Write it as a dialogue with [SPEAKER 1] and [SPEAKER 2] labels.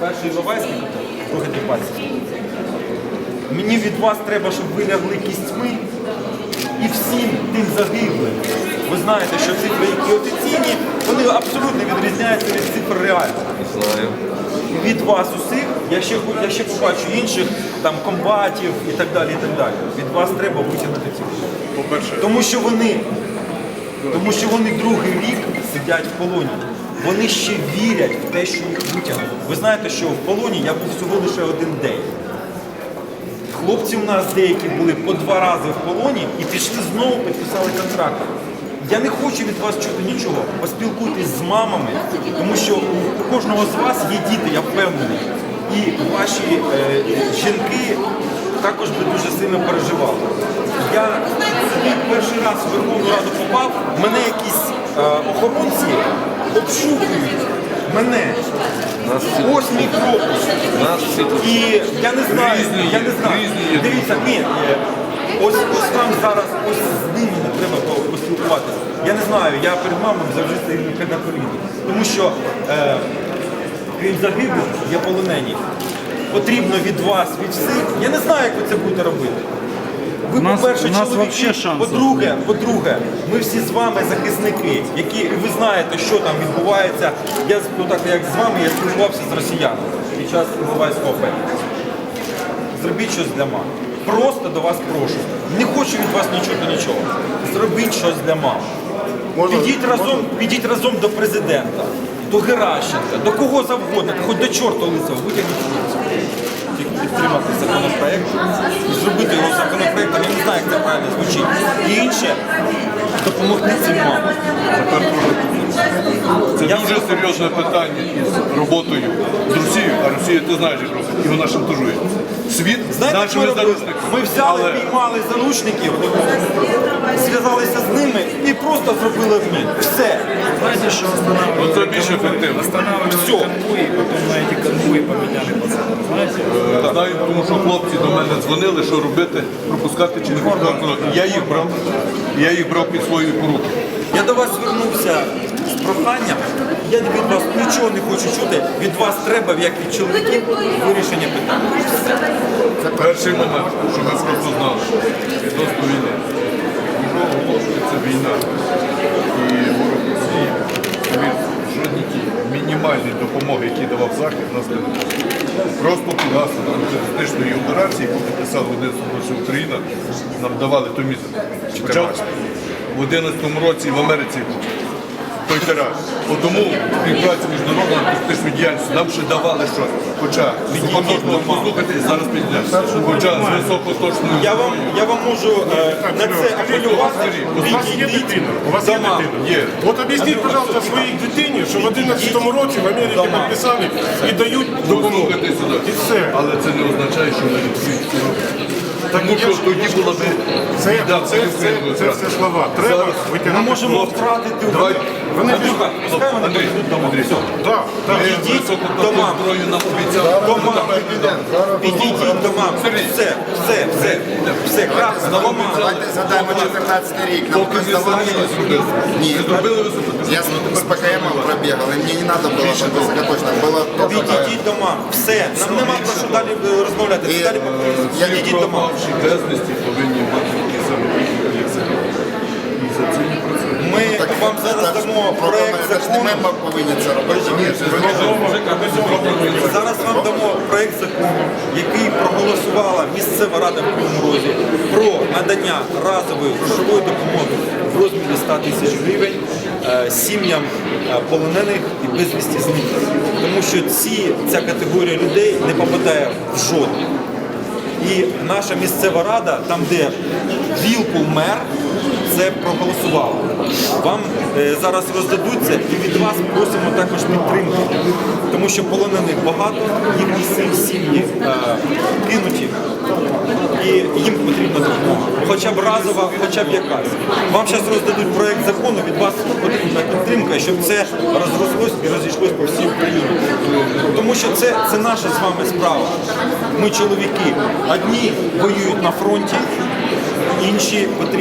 [SPEAKER 1] Перший Іловайський, другий Дебальцевський. Мені від вас треба, щоб ви лягли кістьми і всім тим загиблим. Ви знаєте, що цифри, які офіційні, вони абсолютно відрізняються від цифр реальних.
[SPEAKER 2] Знаю.
[SPEAKER 1] Від вас усіх, я ще, я ще побачу інших там комбатів і так далі. і так далі. Від вас треба витягнути ці гроші.
[SPEAKER 3] По-перше,
[SPEAKER 1] Тому що вони, тому що вони другий рік сидять в полоні. Вони ще вірять в те, що їх витягнуть. Ви знаєте, що в полоні я був всього лише один день. Хлопці у нас деякі були по два рази в полоні і пішли знову, підписали контракт. Я не хочу від вас чути нічого. Поспілкуйтесь з мамами, тому що у кожного з вас є діти, я впевнений. І ваші е, жінки також би дуже сильно переживали. Я коли перший раз в Верховну Раду попав, мене якісь охоронці обшукують. Мене.
[SPEAKER 2] Нас всі,
[SPEAKER 1] Ось мій пропуск.
[SPEAKER 2] нас всі тут.
[SPEAKER 1] І я не знаю,
[SPEAKER 2] Різні
[SPEAKER 1] я
[SPEAKER 2] є,
[SPEAKER 1] не знаю.
[SPEAKER 2] різні є.
[SPEAKER 1] Дивіться, ні, е, ось, ось вам зараз ось з ними не треба по- поспілкуватися. Я не знаю, я перед мамою завжди стою на коліні. Тому що е, крім загиблих, є полонені. Потрібно від вас, від всіх. Я не знаю, як ви це будете робити. Ви,
[SPEAKER 4] У нас-
[SPEAKER 1] по-перше,
[SPEAKER 4] у нас
[SPEAKER 1] чоловіки, по-друге, по-друге, ми всі з вами захисники, які ви знаєте, що там відбувається. Я ну, так як з вами я спілкувався з росіянами під час Іловайського опені. Зробіть щось для мам. Просто до вас прошу. Не хочу від вас нічого нічого. Зробіть щось для мам.
[SPEAKER 3] Можна-
[SPEAKER 1] Підіть разом, підіть разом до президента, до Геращенка, до кого завгодно, хоч до чорта лисого, витягніть підтримати законопроект і зробити його законопроектом, я не знаю, як це правильно звучить. І допомогти цим мамам.
[SPEAKER 5] Це дуже серйозне питання із роботою з Росією, а Росія, ти знаєш, як робить, і вона шантажує. Світ
[SPEAKER 1] Знаєте, що
[SPEAKER 5] нашими
[SPEAKER 1] ми робили?
[SPEAKER 5] заручниками.
[SPEAKER 1] Ми взяли,
[SPEAKER 5] Але
[SPEAKER 1] піймали заручників, зв'язалися з ними і просто зробили обмін. Все.
[SPEAKER 4] Знаете, что
[SPEAKER 5] ну, це більш ефективно.
[SPEAKER 4] Останавливали
[SPEAKER 1] Всё.
[SPEAKER 4] конвои, потом на эти конвои поменяли пацанов. Знаете?
[SPEAKER 5] Знаю, тому що хлопці до мене дзвонили, що робити, пропускати чи не пропускати. Я їх брав, я їх брав під свої поруки.
[SPEAKER 1] Я до вас звернувся з проханням. Я від вас нічого не хочу чути. Від вас треба, як від чоловіків, вирішення питання.
[SPEAKER 5] Це перший момент, що ми просто знали відносно війни. Мінімальні допомоги, які давав Захід, нас не було. Просто під гаслом антитерористичної операції, яку підписав в 11 році Україна, нам давали той місце. В 11 році в Америці той. От Тому співпраця міжнародна антитерористичної діяльності нам ще давали що. Хоча високоточного послухайте, зараз підняться. Хоча з високоточною
[SPEAKER 1] Я вам, я вам можу е, на це апелювати.
[SPEAKER 3] у вас є дитина? У вас є
[SPEAKER 1] дома.
[SPEAKER 3] дитина?
[SPEAKER 5] Є.
[SPEAKER 3] От об'ясніть, пожалуйста, своїй дитині, що в 11 році в Америці
[SPEAKER 1] Дома.
[SPEAKER 3] підписали і дають допомогу.
[SPEAKER 5] Сюди.
[SPEAKER 3] І все.
[SPEAKER 5] Але це не означає, що ми не всі це робимо. Тому що тоді була би
[SPEAKER 3] Це,
[SPEAKER 5] Да,
[SPEAKER 3] це, це, це все слова. Треба
[SPEAKER 5] Зараз
[SPEAKER 1] Ми можемо втратити.
[SPEAKER 5] Давай.
[SPEAKER 1] Вони Андрюха, пускай вони
[SPEAKER 5] Андрій,
[SPEAKER 1] прийдуть дома.
[SPEAKER 5] Андрій.
[SPEAKER 1] Все.
[SPEAKER 3] Так, так.
[SPEAKER 1] Підійдіть
[SPEAKER 5] Високоточну
[SPEAKER 1] дома.
[SPEAKER 5] зброю нам обіцяли.
[SPEAKER 1] Дома. Підійдіть дома. Все, все, все. Все, крапка, дома.
[SPEAKER 6] Давайте згадаємо 14 рік. Нам
[SPEAKER 5] Поки
[SPEAKER 6] просто
[SPEAKER 5] не самі
[SPEAKER 6] здавали,
[SPEAKER 5] не зробили.
[SPEAKER 6] Ні.
[SPEAKER 5] Не зробили високоточну.
[SPEAKER 6] Я с ПКМ пробегал, и мне не надо было, чтобы высокоточно было только...
[SPEAKER 1] Підійдіть дома. Все. Нам нема про що далі е, розмовляти. Це далі
[SPEAKER 6] Я
[SPEAKER 5] Всі
[SPEAKER 1] Підійдіть дома.
[SPEAKER 5] пропавші безвісті повинні мати такі самі пільги, як самі. І за це не працює.
[SPEAKER 1] Ми вам зараз дамо проект закону.
[SPEAKER 6] ми повинні це робити.
[SPEAKER 1] Зараз вам дамо проект закону, який проголосувала місцева рада в Кривому Розі про надання разової грошової допомоги в розмірі 100 тисяч гривень е, сім'ям е, полонених і безвісті зниклих. Тому що ці, ця категорія людей не попадає в жодну. І наша місцева рада, там, де Вілкул мер, це проголосувала. Вам е, зараз роздадуться і від вас просимо також підтримки, тому що полонених багато, їхні сім- сім'ї е, кинуті, і їм потрібна допомога. Хоча б разова, хоча б якась. Вам зараз роздадуть проект закону, від вас потрібна підтримка, щоб це розрослось і розійшлось по всій Україні. Тому що це, це наша з вами справа. Ми чоловіки. Одні воюють на фронті, інші потрібні.